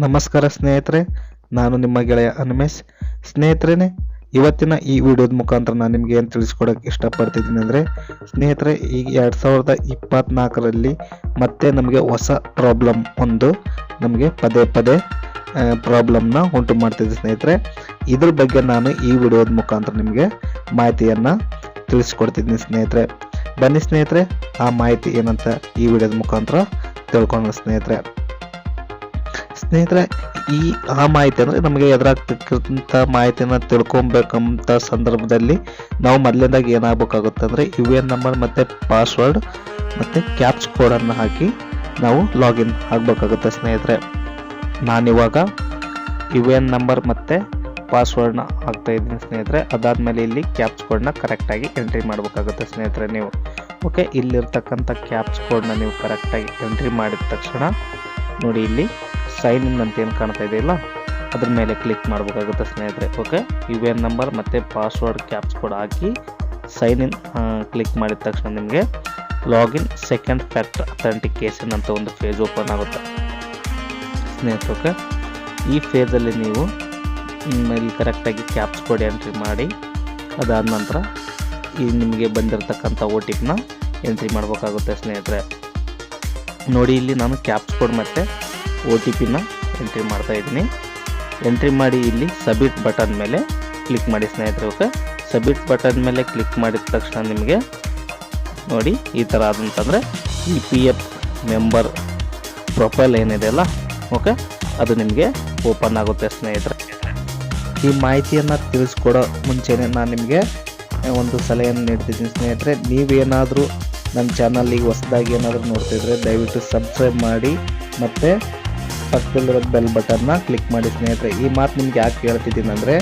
ನಮಸ್ಕಾರ ಸ್ನೇಹಿತರೆ, ನಾನು ನಿಮ್ಮ ಗೆಳೆಯ ಅನ್ಮೇಶ್. ಸ್ನೇಹಿತರೇನೆ, ಇವತ್ತಿನ ಈ ವಿಡಿಯೋದ ಮುಖಾಂತರ ನಾನು ನಿಮಗೆ ಏನು ತಿಳಿಸ್ಕೊಡೋಕೆ ಇಷ್ಟಪಡ್ತಿದ್ದೀನಿ ಅಂದರೆ, ಸ್ನೇಹಿತರೆ, ಈಗ ಎರಡು ಸಾವಿರದ ಇಪ್ಪತ್ತ್ನಾಲ್ಕರಲ್ಲಿ ಮತ್ತೆ ನಮಗೆ ಹೊಸ ಪ್ರಾಬ್ಲಮ್ ಒಂದು ನಮಗೆ ಪದೇ ಪದೇ ಪ್ರಾಬ್ಲಮ್ನ ಉಂಟು ಮಾಡ್ತಿದ್ದೆ ಸ್ನೇಹಿತರೆ. ಇದ್ರ ಬಗ್ಗೆ ನಾನು ಈ ವಿಡಿಯೋದ ಮುಖಾಂತರ ನಿಮಗೆ ಮಾಹಿತಿಯನ್ನು ತಿಳಿಸ್ಕೊಡ್ತಿದ್ದೀನಿ ಸ್ನೇಹಿತರೆ. ಬನ್ನಿ ಸ್ನೇಹಿತರೆ, ಆ ಮಾಹಿತಿ ಏನಂತ ಈ ವಿಡಿಯೋದ ಮುಖಾಂತರ ತಿಳ್ಕೊಳ್ಳೋಣ ಸ್ನೇಹಿತರೆ. ಸ್ನೇಹಿತರೆ, ಈ ಆ ಮಾಹಿತಿ ಅಂದರೆ ನಮಗೆ ಎದುರಾಗ್ತಕ್ಕಂಥ ಮಾಹಿತಿನ ತಿಳ್ಕೊಬೇಕಂತ ಸಂದರ್ಭದಲ್ಲಿ ನಾವು ಮೊದಲನೇದಾಗಿ ಏನಾಗಬೇಕಾಗುತ್ತೆ ಅಂದರೆ ಯು ಎನ್ ನಂಬರ್ ಮತ್ತು ಪಾಸ್ವರ್ಡ್ ಮತ್ತು ಕ್ಯಾಪ್ಸ್ ಕೋಡನ್ನು ಹಾಕಿ ನಾವು ಲಾಗಿನ್ ಆಗಬೇಕಾಗುತ್ತೆ ಸ್ನೇಹಿತರೆ. ನಾನಿವಾಗ ಯು ಎನ್ ನಂಬರ್ ಮತ್ತು ಪಾಸ್ವರ್ಡ್ನ ಹಾಕ್ತಾ ಇದ್ದೀನಿ ಸ್ನೇಹಿತರೆ. ಅದಾದಮೇಲೆ ಇಲ್ಲಿ ಕ್ಯಾಪ್ಸ್ ಕೋಡ್ನ ಕರೆಕ್ಟಾಗಿ ಎಂಟ್ರಿ ಮಾಡಬೇಕಾಗುತ್ತೆ ಸ್ನೇಹಿತರೆ ನೀವು. ಓಕೆ ಇಲ್ಲಿರ್ತಕ್ಕಂಥ ಕ್ಯಾಪ್ಸ್ ಕೋಡ್ನ ನೀವು ಕರೆಕ್ಟಾಗಿ ಎಂಟ್ರಿ ಮಾಡಿದ ತಕ್ಷಣ ನೋಡಿ ಇಲ್ಲಿ ಸೈನ್ ಇನ್ ಅಂತ ಏನು ಕಾಣ್ತಾ ಇದೆಯಲ್ಲ ಅದ್ರ ಮೇಲೆ ಕ್ಲಿಕ್ ಮಾಡಬೇಕಾಗುತ್ತೆ ಸ್ನೇಹಿತರೆ ಓಕೆ ಯು ಎನ್ ನಂಬರ್ ಮತ್ತು ಪಾಸ್ವರ್ಡ್ ಕ್ಯಾಪ್ಸ್ ಕೋಡ್ ಹಾಕಿ ಸೈನ್ ಇನ್ ಕ್ಲಿಕ್ ಮಾಡಿದ ತಕ್ಷಣ ನಿಮಗೆ ಲಾಗಿನ್ ಸೆಕೆಂಡ್ ಫ್ಯಾಕ್ಟರ್ ಅಥೆಂಟಿಕೇಶನ್ ಅಂತ ಒಂದು ಫೇಜ್ ಓಪನ್ ಆಗುತ್ತೆ. ಸ್ನೇಹಿತರೆ ಓಕೆ ಈ ಫೇಜಲ್ಲಿ ನೀವು ಇಲ್ಲಿ ಕರೆಕ್ಟಾಗಿ ಕ್ಯಾಪ್ಸ್ ಕೋಡ್ ಎಂಟ್ರಿ ಮಾಡಿ, ಅದಾದ ನಂತರ ಈ ನಿಮಗೆ ಬಂದಿರತಕ್ಕಂಥ ಓ ಟಿ ಪಿನ ಎಂಟ್ರಿ ಮಾಡಬೇಕಾಗುತ್ತೆ ಸ್ನೇಹಿತರೆ. ನೋಡಿ ಇಲ್ಲಿ ನಾನು ಕ್ಯಾಪ್ಸ್ ಕೋಡ್ ಮತ್ತು ಒ ಟಿ ಪಿನ ಎಂಟ್ರಿ ಮಾಡ್ತಾ ಇದ್ದೀನಿ. ಎಂಟ್ರಿ ಮಾಡಿ ಇಲ್ಲಿ ಸಬ್ಮಿಟ್ ಬಟನ್ ಮೇಲೆ ಕ್ಲಿಕ್ ಮಾಡಿ ಸ್ನೇಹಿತರೆ ಓಕೆ ಸಬ್ಮಿಟ್ ಬಟನ್ ಮೇಲೆ ಕ್ಲಿಕ್ ಮಾಡಿದ ತಕ್ಷಣ ನಿಮಗೆ ನೋಡಿ ಈ ಥರ ಆದಂತಂದರೆ E P F member profile ಏನಿದೆ ಅಲ್ಲ ಓಕೆ ಅದು ನಿಮಗೆ ಓಪನ್ ಆಗುತ್ತೆ ಸ್ನೇಹಿತರೆ. ಈ ಮಾಹಿತಿಯನ್ನು ತಿಳಿಸ್ಕೊಡೋ ಮುಂಚೆನೇ ನಾನು ನಿಮಗೆ ಒಂದು ಸಲಹೆಯನ್ನು ನೀಡ್ತಿದ್ದೀನಿ ಸ್ನೇಹಿತರೆ. ನೀವೇನಾದರೂ ನನ್ನ ಚಾನಲಿಗೆ ಹೊಸದಾಗಿ ಏನಾದರೂ ನೋಡ್ತಿದ್ರೆ ದಯವಿಟ್ಟು ಸಬ್ಸ್ಕ್ರೈಬ್ ಮಾಡಿ ಮತ್ತು ಪಕ್ಕದಲ್ಲಿರೋ ಬೆಲ್ ಬಟನ್ನ ಕ್ಲಿಕ್ ಮಾಡಿ ಸ್ನೇಹಿತರೆ, ಈ ಮಾತು ನಿಮ್ಗೆ ಯಾಕೆ ಹೇಳ್ತಿದ್ದೀನಿ ಅಂದರೆ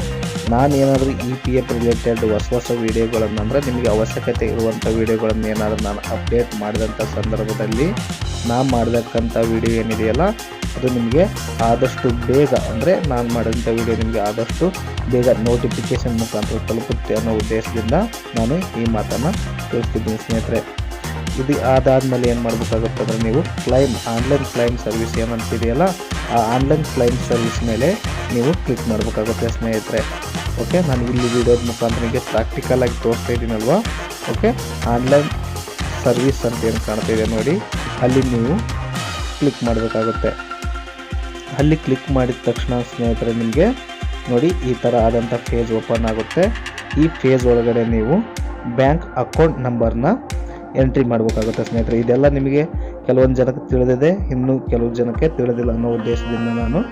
ನಾನು ಏನಾದರೂ ಇ ಪಿ ಎಫ್ ರಿಲೇಟೆಡ್ ಹೊಸ ಹೊಸ ವೀಡಿಯೋಗಳನ್ನು ಅಂದರೆ ನಿಮಗೆ ಅವಶ್ಯಕತೆ ಇರುವಂಥ ವೀಡಿಯೋಗಳನ್ನು ಏನಾದರೂ ನಾನು ಅಪ್ಡೇಟ್ ಮಾಡಿದಂಥ ಸಂದರ್ಭದಲ್ಲಿ ನಾನು ಮಾಡಿದಕ್ಕಂಥ ವೀಡಿಯೋ ಏನಿದೆಯಲ್ಲ, ಅದು ನಿಮಗೆ ಆದಷ್ಟು ಬೇಗ ಅಂದರೆ ನಾನು ಮಾಡಿದಂಥ ವೀಡಿಯೋ ನಿಮಗೆ ಆದಷ್ಟು ಬೇಗ ನೋಟಿಫಿಕೇಶನ್ ಮುಖಾಂತರ ತಲುಪುತ್ತೆ ಅನ್ನೋ ಉದ್ದೇಶದಿಂದ ನಾನು ಈ ಮಾತನ್ನು ತಿಳಿಸ್ತಿದ್ದೀನಿ ಸ್ನೇಹಿತರೆ. ಇದು ಅದಾದಮೇಲೆ ಏನು ಮಾಡಬೇಕಾಗುತ್ತೆ ಅಂದರೆ ನೀವು ಕ್ಲೈಮ್ ಆನ್ಲೈನ್ ಕ್ಲೈಮ್ ಸರ್ವಿಸ್ ಏನಂತಿದೆಯಲ್ಲ ಆ ಆನ್ಲೈನ್ ಕ್ಲೈಮ್ ಸರ್ವಿಸ್ ಮೇಲೆ ನೀವು ಕ್ಲಿಕ್ ಮಾಡಬೇಕಾಗುತ್ತೆ ಸ್ನೇಹಿತರೆ. ಓಕೆ ನಾನು ಇಲ್ಲಿ ವಿಡಿಯೋದ ಮುಖಾಂತರ ನಿಮಗೆ ಪ್ರಾಕ್ಟಿಕಲ್ ಆಗಿ ತೋರಿಸ್ತಾ ಇದ್ದೀನಲ್ವಾ? ಓಕೆ ಆನ್ಲೈನ್ ಸರ್ವಿಸ್ ಅಂತ ಏನು ಕಾಣ್ತಾ ನೋಡಿ. ಅಲ್ಲಿ ನೀವು ಕ್ಲಿಕ್ ಮಾಡಬೇಕಾಗುತ್ತೆ. ಅಲ್ಲಿ ಕ್ಲಿಕ್ ಮಾಡಿದ ತಕ್ಷಣ ಸ್ನೇಹಿತರೆ ನಿಮಗೆ ನೋಡಿ ಈ ಥರ ಆದಂಥ ಫೇಜ್ ಓಪನ್ ಆಗುತ್ತೆ. ಈ ಫೇಜ್ ಒಳಗಡೆ ನೀವು ಬ್ಯಾಂಕ್ ಅಕೌಂಟ್ ನಂಬರ್ನ ಎಂಟ್ರಿ ಮಾಡಬೇಕಾಗುತ್ತೆ ಸ್ನೇಹಿತರೆ. ಇದೆಲ್ಲ ನಿಮಗೆ ಕೆಲವೊಂದು ಜನಕ್ಕೆ ತಿಳಿದಿದೆ. ಇನ್ನು ಕೆಲವು ಜನಕ್ಕೆ ತಿಳಿದಿಲ್ಲ ಅನ್ನೋ ಉದ್ದೇಶದಿಂದ ನಾನು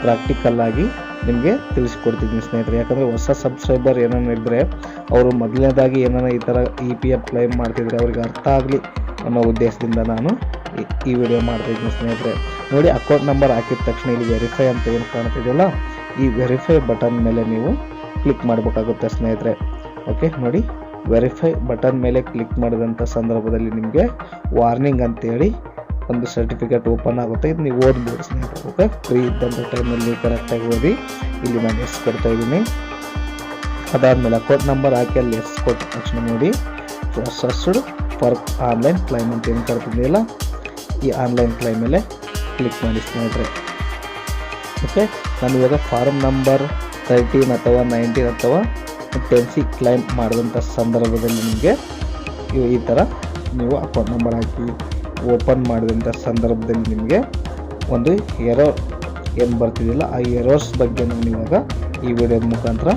ಪ್ರಾಕ್ಟಿಕಲ್ ಆಗಿ ನಿಮಗೆ ತಿಳಿಸ್ಕೊಡ್ತಿದ್ದೀನಿ ಸ್ನೇಹಿತರೆ. ಯಾಕಂದರೆ ಹೊಸ ಸಬ್ಸ್ಕ್ರೈಬರ್ ಏನಾನ ಇದ್ದರೆ ಅವರು ಮೊದಲನೇದಾಗಿ ಏನಾನ ಈ ಥರ ಇ ಪಿ ಎಫ್ ಕ್ಲೈಮ್ ಮಾಡ್ತಿದ್ರೆ ಅವ್ರಿಗೆ ಅರ್ಥ ಆಗಲಿ ಅನ್ನೋ ಉದ್ದೇಶದಿಂದ ನಾನು ಈ- ವಿಡಿಯೋ ಮಾಡ್ತಿದ್ದೀನಿ ಸ್ನೇಹಿತರೆ. ನೋಡಿ ಅಕೌಂಟ್ ನಂಬರ್ ಹಾಕಿದ ತಕ್ಷಣ ಇಲ್ಲಿ ವೆರಿಫೈ ಅಂತ ಏನು ಕಾಣ್ತಿದೆಯಲ್ಲ ಈ ವೆರಿಫೈ ಬಟನ್ ಮೇಲೆ ನೀವು ಕ್ಲಿಕ್ ಮಾಡಬೇಕಾಗುತ್ತೆ ಸ್ನೇಹಿತರೆ. ಓಕೆ ನೋಡಿ. ವೆರಿಫೈ ಬಟನ್ ಮೇಲೆ ಕ್ಲಿಕ್ ಮಾಡಿದಂಥ ಸಂದರ್ಭದಲ್ಲಿ ನಿಮಗೆ ವಾರ್ನಿಂಗ್ ಅಂತೇಳಿ ಒಂದು ಸರ್ಟಿಫಿಕೇಟ್ ಓಪನ್ ಆಗುತ್ತೆ. ಇದು ನೀವು ಓದ್ಬೋದು ಸ್ನೇಹಿತರೆ. ಓಕೆ? ಫ್ರೀ ಇದ್ದಂಥ ಟೈಮಲ್ಲಿ ನೀವು ಕರೆಕ್ಟಾಗಿ ಓದಿ ಇಲ್ಲಿ ನಾನು ಎಸ್ ಕೊಡ್ತಾ ಇದ್ದೀನಿ. ಅದಾದಮೇಲೆ ಅಕೌಂಟ್ ನಂಬರ್ ಹಾಕಿ ಅಲ್ಲಿ ಎಸ್ ಕೊಟ್ಟ ತಕ್ಷಣ ನೋಡಿ. ಪ್ರೊಸೆಸ್ಡ್ ಫಾರ್ ಆನ್ಲೈನ್ ಕ್ಲೈಮ್ ಅಂತ ಏನು ಕರ್ತಿದೆಯಲ್ಲ ಈ ಆನ್ಲೈನ್ ಕ್ಲೈಮ್ ಮೇಲೆ ಕ್ಲಿಕ್ ಮಾಡಿ ಸ್ನೇಹಿತರೆ. ಓಕೆ? ನಾನು ಇವಾಗ ಫಾರ್ಮ್ ನಂಬರ್ ತರ್ಟೀನ್ ಅಥವಾ ನೈನ್ಟೀನ್ ಅಥವಾ ಟೆನ್ ಸಿ ಕ್ಲೈಮ್ ಮಾಡಿದಂಥ ಸಂದರ್ಭದಲ್ಲಿ ನಿಮಗೆ ಈ ಥರ ನೀವು ಅಕೌಂಟ್ ನಂಬರ್ ಹಾಕಿ ಓಪನ್ ಮಾಡಿದಂಥ ಸಂದರ್ಭದಲ್ಲಿ ನಿಮಗೆ ಒಂದು ಎರೋ ಏನು ಬರ್ತಿದ್ದಿಲ್ಲ ಆ ಎರೋಸ್ ಬಗ್ಗೆ ನಾನು ಇವಾಗ ಈ ವಿಡಿಯೋದ ಮುಖಾಂತರ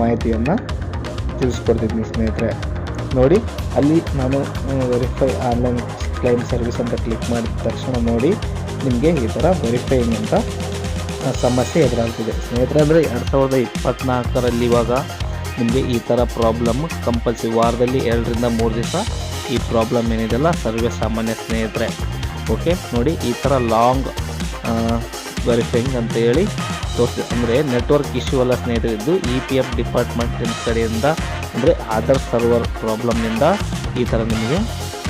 ಮಾಹಿತಿಯನ್ನು ತಿಳಿಸ್ಕೊಡ್ತಿದ್ದೀನಿ ಸ್ನೇಹಿತರೆ. ನೋಡಿ, ಅಲ್ಲಿ ನಾನು ವೆರಿಫೈ ಆನ್ಲೈನ್ ಕ್ಲೈಮ್ ಸರ್ವಿಸ್ ಅಂತ ಕ್ಲಿಕ್ ಮಾಡಿದ ತಕ್ಷಣ ನೋಡಿ, ನಿಮಗೆ ಈ ಥರ ವೆರಿಫೈಯಿಂಗ್ ಅಂತ ಸಮಸ್ಯೆ ಎದುರಾಗ್ತಿದೆ. ಸ್ನೇಹಿತರೆ, ಅಂದರೆ ಎರಡು ಸಾವಿರದ ಇಪ್ಪತ್ತ್ನಾಲ್ಕರಲ್ಲಿ ಇವಾಗ ನಿಮಗೆ ಈ ಥರ ಪ್ರಾಬ್ಲಮ್ ಕಂಪಲ್ಸರಿ ವಾರದಲ್ಲಿ ಎರಡರಿಂದ ಮೂರು ದಿವಸ ಈ ಪ್ರಾಬ್ಲಮ್ ಏನಿದೆಯಲ್ಲ, ಸರ್ವೇ ಸಾಮಾನ್ಯ ಸ್ನೇಹಿತರೆ. ಓಕೆ ನೋಡಿ ಈ ಥರ ಲಾಂಗ್ ವೆರಿಫೈಂಗ್ ಅಂತ ಹೇಳಿ ತೋರಿಸಿ. ಅಂದರೆ ನೆಟ್ವರ್ಕ್ ಇಶ್ಯೂ ಎಲ್ಲ ಸ್ನೇಹಿತರಿದ್ದು ಇ ಪಿ ಎಫ್ ಡಿಪಾರ್ಟ್ಮೆಂಟ್ ಕಡೆಯಿಂದ, ಅಂದರೆ ಆಧಾರ್ ಸರ್ವರ್ ಪ್ರಾಬ್ಲಮ್ನಿಂದ ಈ ಥರ ನಿಮಗೆ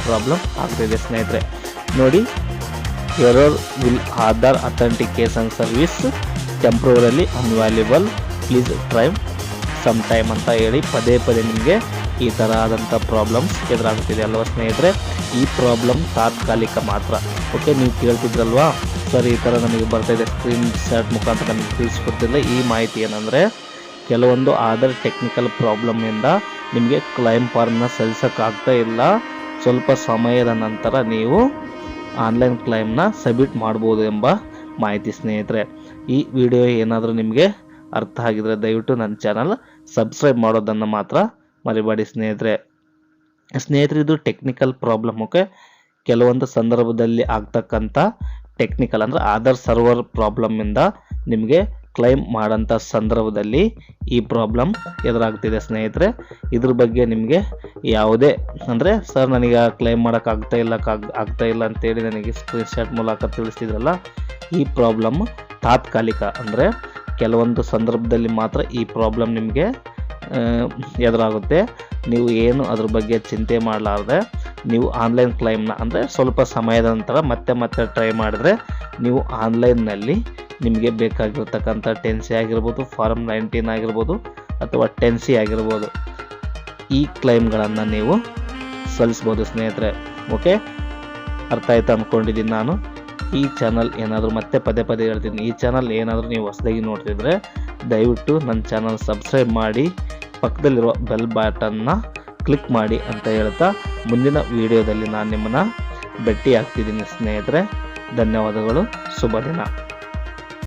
ಪ್ರಾಬ್ಲಮ್ ಆಗ್ತಿದೆ ಸ್ನೇಹಿತರೆ. ನೋಡಿ error will Aadhaar authentication service temporarily unavailable please try some time ಅಂತ ಹೇಳಿ ಪದೇ ಪದೇ ನಿಮಗೆ ಈ ಥರ ಆದಂಥ ಪ್ರಾಬ್ಲಮ್ಸ್ ಎದುರಾಗ್ತಿದೆ ಅಲ್ವಾ ಸ್ನೇಹಿತರೆ? ಈ ಪ್ರಾಬ್ಲಮ್ ತಾತ್ಕಾಲಿಕ ಮಾತ್ರ. ಓಕೆ ನೀವು ಕೇಳ್ತಿದ್ರಲ್ವಾ? ಸರ್, ಈ ಥರ ನಮಗೆ ಬರ್ತಾಯಿದೆ ಸ್ಕ್ರೀನ್ ಶಾಟ್ ಮುಖಾಂತರ ನಮಗೆ ತಿಳಿಸ್ಕೊಡ್ತಿಲ್ಲ ಈ ಮಾಹಿತಿ ಏನಂದರೆ, ಕೆಲವೊಂದು ಆಧಾರ್ ಟೆಕ್ನಿಕಲ್ ಪ್ರಾಬ್ಲಮಿಂದ ನಿಮಗೆ ಕ್ಲೈಮ್ ಫಾರ್ಮ್ನ ಸಲ್ಲಿಸೋಕ್ಕಾಗ್ತಾ ಇಲ್ಲ. ಸ್ವಲ್ಪ ಸಮಯದ ನಂತರ ನೀವು ಆನ್ಲೈನ್ ಕ್ಲೈಮ್ನ ಸಬ್ಮಿಟ್ ಮಾಡ್ಬೋದು ಎಂಬ ಮಾಹಿತಿ ಸ್ನೇಹಿತರೆ. ಈ ವಿಡಿಯೋ ಏನಾದರೂ ನಿಮಗೆ ಅರ್ಥ ಆಗಿದ್ರೆ ದಯವಿಟ್ಟು ನನ್ನ ಚಾನಲ್ ಸಬ್ಸ್ಕ್ರೈಬ್ ಮಾಡೋದನ್ನು ಮಾತ್ರ ಮರಿಬೇಡಿ ಸ್ನೇಹಿತರೆ. ಸ್ನೇಹಿತರೆ ಇದು ಟೆಕ್ನಿಕಲ್ ಪ್ರಾಬ್ಲಮ್ ಓಕೆ ಕೆಲವೊಂದು ಸಂದರ್ಭದಲ್ಲಿ ಆಗ್ತಕ್ಕಂಥ ಟೆಕ್ನಿಕಲ್ ಅಂದರೆ ಆಧಾರ್ ಸರ್ವರ್ ಪ್ರಾಬ್ಲಮ್ಮಿಂದ ನಿಮಗೆ ಕ್ಲೈಮ್ ಮಾಡೋಂಥ ಸಂದರ್ಭದಲ್ಲಿ ಈ ಪ್ರಾಬ್ಲಮ್ ಎದುರಾಗ್ತಿದೆ ಸ್ನೇಹಿತರೆ. ಇದ್ರ ಬಗ್ಗೆ ನಿಮಗೆ ಯಾವುದೇ ಅಂದರೆ, ಸರ್ ನನಗೆ ಕ್ಲೈಮ್ ಮಾಡೋಕ್ಕಾಗ್ತಾ ಇಲ್ಲ ಆಗ್ತಾ ಇಲ್ಲ ಅಂತೇಳಿ ನನಗೆ ಸ್ಕ್ರೀನ್ಶಾಟ್ ಮೂಲಕ ತಿಳಿಸ್ತಿದ್ರಲ್ಲ, ಈ ಪ್ರಾಬ್ಲಮ್ ತಾತ್ಕಾಲಿಕ ಅಂದರೆ ಕೆಲವೊಂದು ಸಂದರ್ಭದಲ್ಲಿ ಮಾತ್ರ ಈ ಪ್ರಾಬ್ಲಮ್ ನಿಮಗೆ ಎದುರಾಗುತ್ತೆ. ನೀವು ಏನು ಅದ್ರ ಬಗ್ಗೆ ಚಿಂತೆ ಮಾಡಲಾರ್ದೆ, ನೀವು ಆನ್ಲೈನ್ ಕ್ಲೈಮ್ನ ಅಂದರೆ ಸ್ವಲ್ಪ ಸಮಯದ ನಂತರ ಮತ್ತೆ ಮತ್ತೆ ಟ್ರೈ ಮಾಡಿದ್ರೆ ನೀವು ಆನ್ಲೈನ್ನಲ್ಲಿ ನಿಮಗೆ ಬೇಕಾಗಿರ್ತಕ್ಕಂಥ ಟೆನ್ಸಿ ಆಗಿರ್ಬೋದು ಫಾರ್ಮ್ ನೈನ್ಟೀನ್ ಆಗಿರ್ಬೋದು ಅಥವಾ ಟೆನ್ಸಿ ಆಗಿರ್ಬೋದು, ಈ ಕ್ಲೈಮ್ಗಳನ್ನು ನೀವು ಸಲ್ಲಿಸ್ಬೋದು ಸ್ನೇಹಿತರೆ. ಓಕೆ ಅರ್ಥ ಆಯ್ತು ಅಂದ್ಕೊಂಡಿದ್ದೀನಿ ನಾನು. ಈ ಚಾನಲ್ ಏನಾದರೂ ಮತ್ತೆ ಪದೇ ಪದೇ ಹೇಳ್ತೀನಿ, ಈ ಚಾನಲ್ ಏನಾದರೂ ನೀವು ಹೊಸದಾಗಿ ನೋಡ್ತಿದ್ರೆ ದಯವಿಟ್ಟು ನನ್ನ ಚಾನಲ್ ಸಬ್ಸ್ಕ್ರೈಬ್ ಮಾಡಿ, ಪಕ್ಕದಲ್ಲಿರುವ ಬೆಲ್ ಬಟನ್ನ ಕ್ಲಿಕ್ ಮಾಡಿ ಅಂತ ಹೇಳ್ತಾ ಮುಂದಿನ ವಿಡಿಯೋದಲ್ಲಿ ನಾನು ನಿಮ್ಮನ್ನು ಭೇಟಿ ಆಗ್ತಿದ್ದೀನಿ ಸ್ನೇಹಿತರೆ, ಧನ್ಯವಾದಗಳು, ಶುಭ ದಿನ.